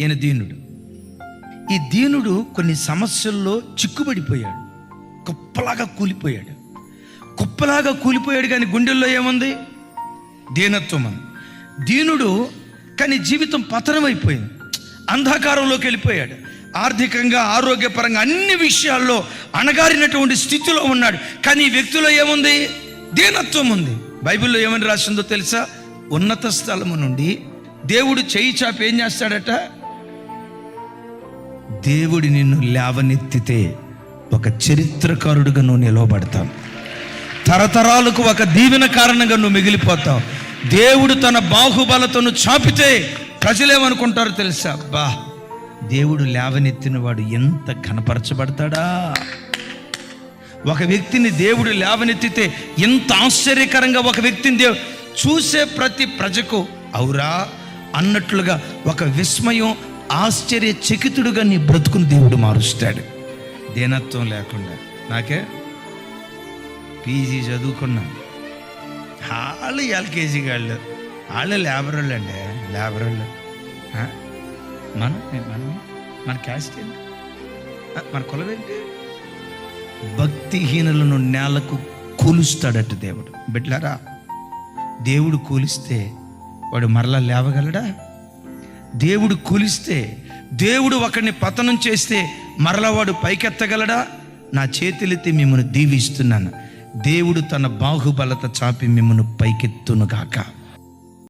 ఈయన దీనుడు. ఈ దీనుడు కొన్ని సమస్యల్లో చిక్కుబడిపోయాడు. కుప్పలాగా కూలిపోయాడు. కుప్పలాగా కూలిపోయాడు కానీ గుండెల్లో ఏముంది? దీనత్వం అని దీనుడు కానీ జీవితం పతనమైపోయింది. అంధకారంలోకి వెళ్ళిపోయాడు. ఆర్థికంగా ఆరోగ్యపరంగా అన్ని విషయాల్లో అణగారినటువంటి స్థితిలో ఉన్నాడు. కానీ ఈ వ్యక్తిలో ఏముంది? దీనత్వం ఉంది. బైబిల్లో ఏమని రాసిందో తెలుసా? ఉన్నత స్థలము నుండి దేవుడు చేయి చాపి ఏం చేస్తాడట? దేవుడి నిన్ను లేవనెత్తితే ఒక చరిత్రకారుడిగా నువ్వు నిలవబడతావు. తరతరాలకు ఒక దీవెన కారణంగా నువ్వు మిగిలిపోతావు. దేవుడు తన బాహుబలతోను చాపితే ప్రజలేమనుకుంటారో తెలుసా? బా దేవుడు లేవనెత్తిన వాడు ఎంత కనపరచబడతాడా? ఒక వ్యక్తిని దేవుడు లేవనెత్తితే ఎంత ఆశ్చర్యకరంగా ఒక వ్యక్తిని దేవు చూసే ప్రతి ప్రజకు అవురా అన్నట్లుగా ఒక విస్మయం ఆశ్చర్యచకితుడుగా నీ బ్రతుకుని దేవుడు మారుస్తాడు. దీనత్వం లేకుండా. నాకే? పీజీ చదువుకున్నా. వాళ్ళు ఎల్కేజీ వాళ్ళు వాళ్ళు లేబర్ వాళ్ళు అండి. లేబర్ వాళ్ళు మనం మన మన మన క్యాస్ట్ ఏంటి? మన కులం ఏంటి? భక్తిహీనులను నేలకు కూలుస్తాడట దేవుడు. బిడ్లారా దేవుడు కూలిస్తే వాడు మరలా లేవగలడా? దేవుడు కొలిస్తే దేవుడు ఒకరిని పతనం చేస్తే మరలా వాడు పైకెత్తగలడా? నా చేతులెత్తి మిమ్మల్ని దీవిస్తున్నాను. దేవుడు తన బాహుబలత చాపి మిమ్మల్ని పైకెత్తునుగాక